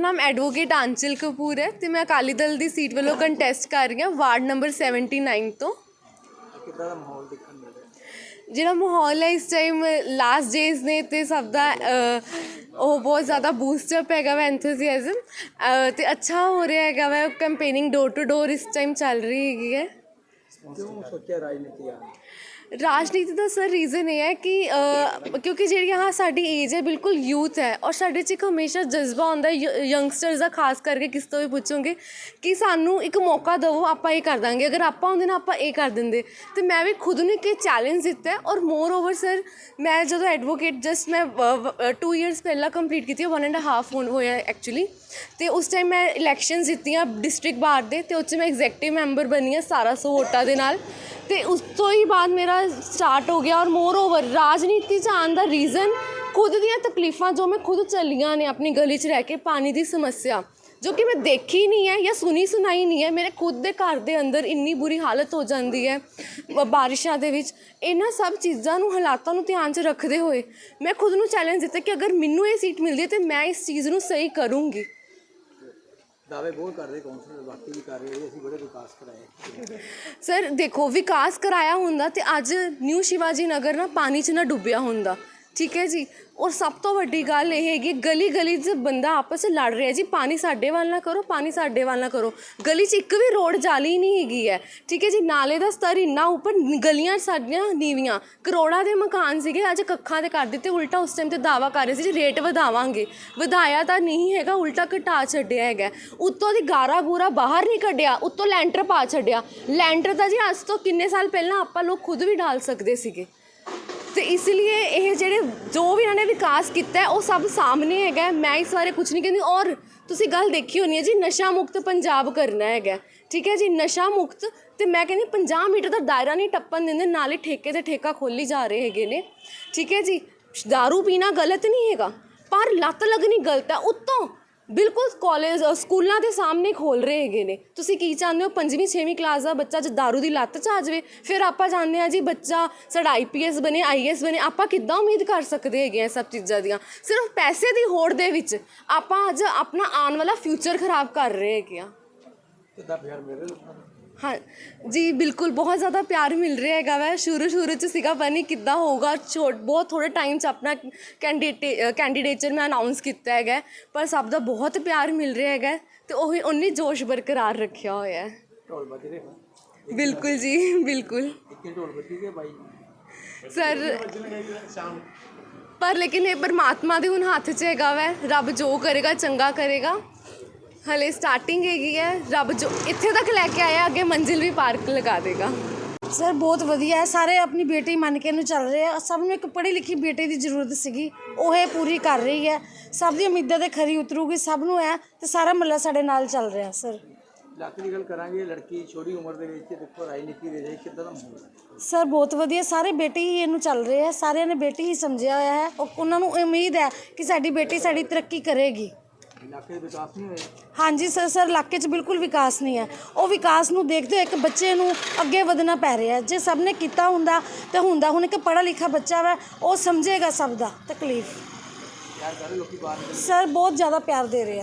ਨਾਮ ਐਡਵੋਕੇਟ ਆਂਚਲ ਕਪੂਰ ਹੈ ਤੇ ਮੈਂ ਅਕਾਲੀ ਦਲ ਦੀ ਸੀਟ ਵੱਲੋਂ ਕੰਟੈਸਟ ਕਰ ਰਹੀ ਹਾਂ ਵਾਰਡ ਨੰਬਰ 79 ਤੋਂ। ਕਿੱਦਾਂ ਦਾ ਮਾਹੌਲ ਦੇਖਣ ਨੂੰ ਮਿਲ ਰਿਹਾ? ਜਿਹੜਾ ਮਾਹੌਲ ਹੈ ਇਸ ਟਾਈਮ ਲਾਸਟ ਡੇਜ਼ ਨੇ ਤੇ ਸਭ ਦਾ ਅ, ਉਹ ਬਹੁਤ ਜ਼ਿਆਦਾ ਬੂਸਟ ਅਪ ਹੈਗਾ ਵਾ ਐਂਥੂਸੀਆਜ਼ਮ ਤੇ ਅੱਛਾ ਹੋ ਰਿਹਾ ਹੈਗਾ ਵਾ ਕੈਂਪੇਨਿੰਗ ਡੋਰ ਟੂ ਡੋਰ ਇਸ ਟਾਈਮ ਚੱਲ ਰਹੀ ਹੈਗੀ ਹੈ। ਕਿਉਂ ਸੋਚਿਆ ਰਾਜਨੀਤੀ ਆ? ਰਾਜਨੀਤੀ ਦਾ ਸਰ ਰੀਜ਼ਨ ਇਹ ਹੈ ਕਿ ਅ, ਕਿਉਂਕਿ ਜਿਹੜੀ ਹਾਂ ਸਾਡੀ ਏਜ ਹੈ ਬਿਲਕੁਲ ਯੂਥ ਹੈ ਔਰ ਸਾਡੇ 'ਚ ਇੱਕ ਹਮੇਸ਼ਾ ਜਜ਼ਬਾ ਹੁੰਦਾ ਯੰਗਸਟਰਸ ਦਾ ਖਾਸ ਕਰਕੇ ਕਿਸ ਤੋਂ ਵੀ ਪੁੱਛੋਗੇ ਕਿ ਸਾਨੂੰ ਇੱਕ ਮੌਕਾ ਦਿਓ ਆਪਾਂ ਇਹ ਕਰ ਦਾਂਗੇ। ਅਗਰ ਆਪਾਂ ਹੁੰਦੇ ਨਾ ਆਪਾਂ ਇਹ ਕਰ ਦਿੰਦੇ। ਤੇ ਮੈਂ ਵੀ ਖੁਦ ਨੂੰ ਇੱਕ ਚੈਲੰਜ ਦਿੱਤਾ ਹੈ ਔਰ ਮੋਰ ਓਵਰ ਸਰ ਮੈਂ ਜਦੋਂ ਐਡਵੋਕੇਟ ਜਸਟ ਮੈਂ 2 ਇਅਰਸ ਪਹਿਲਾਂ ਕੰਪਲੀਟ ਕੀਤੀ ਹੈ 1 ਐਂਡ ਹਾਫ ਹੋਣ ਹੋਇਆ ਐਕਚੁਅਲੀ ਤੇ ਉਸ ਟਾਈਮ ਮੈਂ ਇਲੈਕਸ਼ਨਸ ਜਿੱਤੀਆਂ ਡਿਸਟ੍ਰਿਕਟ ਬਾਰ ਦੇ ਤੇ ਉਸ 'ਚ ਮੈਂ ਐਗਜ਼ੈਕਟਿਵ ਮੈਂਬਰ ਬਣੀ ਹਾਂ 1700 ਵੋਟਾਂ ਦੇ ਨਾਲ। ਤੇ ਉਸ ਤੋਂ ਹੀ ਬਾਅਦ ਮੇਰਾ ਸਟਾਰਟ ਹੋ ਗਿਆ ਔਰ ਮੋਰ ਓਵਰ ਰਾਜਨੀਤੀ 'ਚ ਆਉਣ ਦਾ ਰੀਜ਼ਨ ਖੁਦ ਦੀਆਂ ਤਕਲੀਫਾਂ ਜੋ ਮੈਂ ਖੁਦ ਚੱਲੀਆਂ ਨੇ ਆਪਣੀ ਗਲੀ 'ਚ ਰਹਿ ਕੇ ਪਾਣੀ ਦੀ ਸਮੱਸਿਆ, ਜੋ ਕਿ ਮੈਂ ਦੇਖੀ ਨਹੀਂ ਹੈ ਜਾਂ ਸੁਣੀ ਸੁਣਾਈ ਨਹੀਂ ਹੈ, ਮੇਰੇ ਖੁਦ ਦੇ ਘਰ ਦੇ ਅੰਦਰ ਇੰਨੀ ਬੁਰੀ ਹਾਲਤ ਹੋ ਜਾਂਦੀ ਹੈ, ਬ- ਬਾਰਿਸ਼ਾਂ ਦੇ ਵਿੱਚ, ਇਹਨਾਂ ਸਭ ਚੀਜ਼ਾਂ ਨੂੰ ਹਾਲਾਤਾਂ ਨੂੰ ਧਿਆਨ 'ਚ ਰੱਖਦੇ ਹੋਏ ਮੈਂ ਖੁਦ ਨੂੰ ਚੈਲੰਜ ਦਿੱਤਾ ਕਿ ਅਗਰ ਮੈਨੂੰ ਇਹ ਸੀਟ ਮਿਲਦੀ ਹੈ ਤੇ ਮੈਂ ਇਸ ਚੀਜ਼ ਨੂੰ ਸਹੀ ਕਰੂੰਗੀ। ਦਾਅਵੇ ਬਹੁਤ ਕਰਦੇ ਕੌਂਸਲਰ ਬਾਕੀ ਵੀ ਕਰ ਰਹੇ ਅਸੀਂ ਬੜੇ ਵਿਕਾਸ ਕਰਾਏ। ਸਰ ਦੇਖੋ, ਵਿਕਾਸ ਕਰਾਇਆ ਹੁੰਦਾ ਤੇ ਅੱਜ ਨਿਊ ਸ਼ਿਵਾਜੀ ਨਗਰ ਨਾ ਪਾਣੀ 'ਚ ਨਾ ਡੁੱਬਿਆ ਹੁੰਦਾ। ਠੀਕ ਹੈ ਜੀ। ਔਰ ਸਭ ਤੋਂ ਵੱਡੀ ਗੱਲ ਇਹ ਹੈਗੀ ਗਲੀ ਗਲੀ 'ਚ ਬੰਦਾ ਆਪਸ 'ਚ ਲੜ ਰਿਹਾ ਜੀ। ਪਾਣੀ ਸਾਡੇ ਵੱਲ ਨਾ ਕਰੋ, ਪਾਣੀ ਸਾਡੇ ਵੱਲ ਨਾ ਕਰੋ। ਗਲੀ 'ਚ ਇੱਕ ਵੀ ਰੋਡ ਜਾਲੀ ਨਹੀਂ ਹੈਗੀ ਹੈ। ਠੀਕ ਹੈ ਜੀ, ਨਾਲੇ ਦਾ ਸਤਰ ਇੰਨਾ ਉੱਪਰ ਗਲੀਆਂ ਸਾਡੀਆਂ ਨੀਵੀਆਂ। ਕਰੋੜਾਂ ਦੇ ਮਕਾਨ ਸੀਗੇ, ਅੱਜ ਕੱਖਾਂ ਦੇ ਕਰ ਦਿੱਤੇ। ਉਲਟਾ ਉਸ ਟਾਈਮ ਤੇ ਦਾਵਾ ਕਰ ਰਹੇ ਸੀ ਜੀ ਰੇਟ ਵਧਾਵਾਂਗੇ। ਵਧਾਇਆ ਤਾਂ ਨਹੀਂ ਹੈਗਾ, ਉਲਟਾ ਘਟਾ ਛੱਡਿਆ ਹੈਗਾ। ਉੱਤੋਂ ਦੀ ਗਾਰਾ ਗੂਰਾ ਬਾਹਰ ਨਹੀਂ ਕੱਢਿਆ, ਉੱਤੋਂ ਲੈਂਟਰ ਪਾ ਛੱਡਿਆ। ਲੈਂਟਰ ਤਾਂ ਜੀ, ਅੱਜ ਤੋਂ ਕਿੰਨੇ ਸਾਲ ਪਹਿਲਾਂ ਆਪਾਂ ਲੋਕ ਖੁਦ ਵੀ ਡਾਲ ਸਕਦੇ ਸੀਗੇ। ਤੇ ਇਸ ਲਈ ਇਹ ਜਿਹੜੇ ਜੋ ਵੀ ਇਹਨਾਂ ਨੇ ਵਿਕਾਸ ਕੀਤਾ ਹੈ, ਉਹ ਸਭ ਸਾਹਮਣੇ ਹੈਗਾ ਹੈ। ਮੈਂ ਇਸ ਬਾਰੇ ਕੁਝ ਨਹੀਂ ਕਹਿੰਦੀ। ਔਰ ਤੁਸੀਂ ਗੱਲ ਦੇਖੀ ਹੋਣੀ ਹੈ ਜੀ, ਨਸ਼ਾ ਮੁਕਤ ਪੰਜਾਬ ਕਰਨਾ ਹੈਗਾ ਠੀਕ ਹੈ ਜੀ, ਨਸ਼ਾ ਮੁਕਤ ਤੇ ਮੈਂ ਕਹਿੰਦੀ 50 ਮੀਟਰ ਦਾ ਦਾਇਰਾ ਨਹੀਂ ਟੱਪਣ ਦਿੰਦੇ, ਨਾਲੇ ਠੇਕੇ ਤੇ ਠੇਕਾ ਖੋਲੀ ਜਾ ਰਹੇ ਹੈਗੇ ਨੇ। ਠੀਕ ਹੈ ਜੀ दारू ਪੀਣਾ ਗਲਤ ਨਹੀਂ ਹੈਗਾ, ਪਰ ਲੱਤ ਲੱਗਣੀ ਗਲਤ ਹੈ। ਉੱਤੋਂ ਬਿਲਕੁਲ ਕਾਲਜ ਸਕੂਲਾਂ ਦੇ ਸਾਹਮਣੇ ਖੋਲ ਰਹੇ ਹੈਗੇ ਨੇ। ਤੁਸੀਂ ਕੀ ਚਾਹੁੰਦੇ ਹੋ? ਪੰਜਵੀਂ, ਛੇਵੀਂ ਕਲਾਸ ਦਾ ਬੱਚਾ ਜੇ दारू ਦੀ ਲੱਤ ਚ ਆ ਜਾਵੇ, ਫਿਰ ਆਪਾਂ ਜਾਣਦੇ ਆ ਜੀ ਬੱਚਾ ਸਾਡਾ ਆਈਪੀਐਸ ਬਣੇ ਆਈਐਸ ਬਣੇ, ਆਪਾਂ ਕਿੱਦਾਂ ਉਮੀਦ ਕਰ ਸਕਦੇ ਹੈਗੇ ਆ ਸਭ ਚੀਜ਼ਾਂ ਦੀਆਂ? ਸਿਰਫ ਪੈਸੇ ਦੀ ਹੋੜ ਦੇ ਵਿੱਚ ਆਪਾਂ ਅੱਜ ਆਪਣਾ ਆਉਣ ਵਾਲਾ ਫਿਊਚਰ ਖਰਾਬ ਕਰ ਰਹੇ ਹੈਗੇ ਆ ਕਿੱਦਾਂ ਪਿਆਰ ਮਿਲ ਲੋਕਾਂ ਨੂੰ ਹਾਂ ਜੀ ਬਿਲਕੁਲ ਬਹੁਤ ਜ਼ਿਆਦਾ ਪਿਆਰ ਮਿਲ ਰਿਹਾ ਹੈਗਾ ਵੈ। ਸ਼ੁਰੂ ਸ਼ੁਰੂ ਚ ਸੀਗਾ ਪਤਾ ਨਹੀਂ ਕਿੱਦਾਂ ਹੋਊਗਾ ਛੋਟ ਬਹੁਤ ਥੋੜੇ ਟਾਈਮ ਚ ਆਪਣਾ ਕੈਂਡੀਡੇਟ ਕੈਂਡੀਡੇਚਰ ਮੈਂ ਅਨਾਉਂਸ ਕੀਤਾ ਹੈਗਾ ਪਰ ਸਭ ਦਾ ਬਹੁਤ ਪਿਆਰ ਮਿਲ ਰਿਹਾ ਹੈਗਾ ਤੇ ਉਹੀ ਉਨੀ ਜੋਸ਼ ਬਰਕਰਾਰ ਰੱਖਿਆ ਹੋਇਆ ਹੈ। ਢੋਲ ਵੱਜ ਰਹੇ ਹੋ ਬਿਲਕੁਲ ਜੀ ਬਿਲਕੁਲ। ਇੱਕ ਹੀ ਢੋਲ ਵੱਜੀ ਗਏ ਬਾਈ? ਸਰ ਪਰ ਲੇਕਿਨ ਇਹ ਪਰਮਾਤਮਾ ਦੇ ਹੁਣ ਹੱਥ 'ਚ ਹੈਗਾ ਵੈ ਰੱਬ ਜੋ ਕਰੇਗਾ ਚੰਗਾ ਕਰੇਗਾ। ਹਲੇ ਸਟਾਰਟਿੰਗ ਹੈਗੀ ਹੈ। ਰੱਬ ਜੋ ਇੱਥੇ ਤੱਕ ਲੈ ਕੇ ਆਇਆ ਅੱਗੇ ਮੰਜ਼ਿਲ ਵੀ ਪਾਰਕ ਲਗਾ ਦੇਗਾ। ਸਰ ਬਹੁਤ ਵਧੀਆ ਹੈ। ਸਾਰੇ ਆਪਣੀ ਬੇਟੀ ਮੰਨ ਕੇ ਇਹਨੂੰ ਚੱਲ ਰਹੇ ਆ। ਸਭ ਨੂੰ ਇੱਕ ਪੜ੍ਹੀ ਲਿਖੀ ਬੇਟੀ ਦੀ ਜ਼ਰੂਰਤ ਸੀਗੀ। ਉਹ ਇਹ ਪੂਰੀ ਕਰ ਰਹੀ ਹੈ। ਸਭ ਦੀ ਉਮੀਦਾਂ ਤੇ ਖਰੀ ਉਤਰੂਗੀ। ਸਭ ਨੂੰ ਹੈ ਤੇ ਸਾਰਾ ਮੱਲਾ ਸਾਡੇ ਨਾਲ ਚੱਲ ਰਿਹਾ ਸਰ ਦੀ ਗੱਲ ਕਰਾਂਗੇ। ਲੜਕੀ ਛੋਟੀ ਉਮਰ ਦੇ ਵਿੱਚ ਦੇਖੋ ਰਾਜਨੀਤੀ ਦੇ ਵਿੱਚ ਕਿੱਦਾਂ ਦਾ ਮਾਹੌਲ ਹੈ। ਸਰ ਬਹੁਤ ਵਧੀਆ। ਸਾਰੇ ਬੇਟੀ ਹੀ ਇਹਨੂੰ ਚੱਲ ਰਹੇ ਆ ਸਾਰਿਆਂ ਨੇ ਬੇਟੀ ਹੀ ਸਮਝਿਆ ਹੋਇਆ ਹੈ। ਉਹ- ਉਹਨਾਂ ਨੂੰ ਉਮੀਦ ਹੈ ਕਿ ਸਾਡੀ ਬੇਟੀ ਸਾਡੀ ਤਰੱਕੀ ਕਰੇਗੀ। ਇਲਾਕੇ ਦੇ ਵਿਕਾਸ ਨਹੀਂ ਹੋਏ? ਹਾਂਜੀ ਸਰ ਸਰ ਇਲਾਕੇ 'ਚ ਬਿਲਕੁਲ ਵਿਕਾਸ ਨਹੀਂ ਹੈ। ਉਹ ਵਿਕਾਸ ਨੂੰ ਦੇਖਦੇ ਹੋਏ ਇੱਕ ਬੱਚੇ ਨੂੰ ਅੱਗੇ ਵਧਣਾ ਪੈ ਰਿਹਾ ਹੈ। ਜੇ ਸਭ ਨੇ ਕੀਤਾ ਹੁੰਦਾ ਤਾਂ ਹੁੰਦਾ ਹੁਣ ਇੱਕ ਪੜ੍ਹਾ ਲਿਖਾ ਬੱਚਾ ਵਾ ਉਹ ਸਮਝੇਗਾ ਸਭ ਦਾ ਤਕਲੀਫ। ਪਿਆਰ ਕਰ ਰਹੇ ਲੋਕੀ ਬਾਹਰ ਸਰ ਬਹੁਤ ਜ਼ਿਆਦਾ ਪਿਆਰ ਦੇ ਰਹੇ ਆ।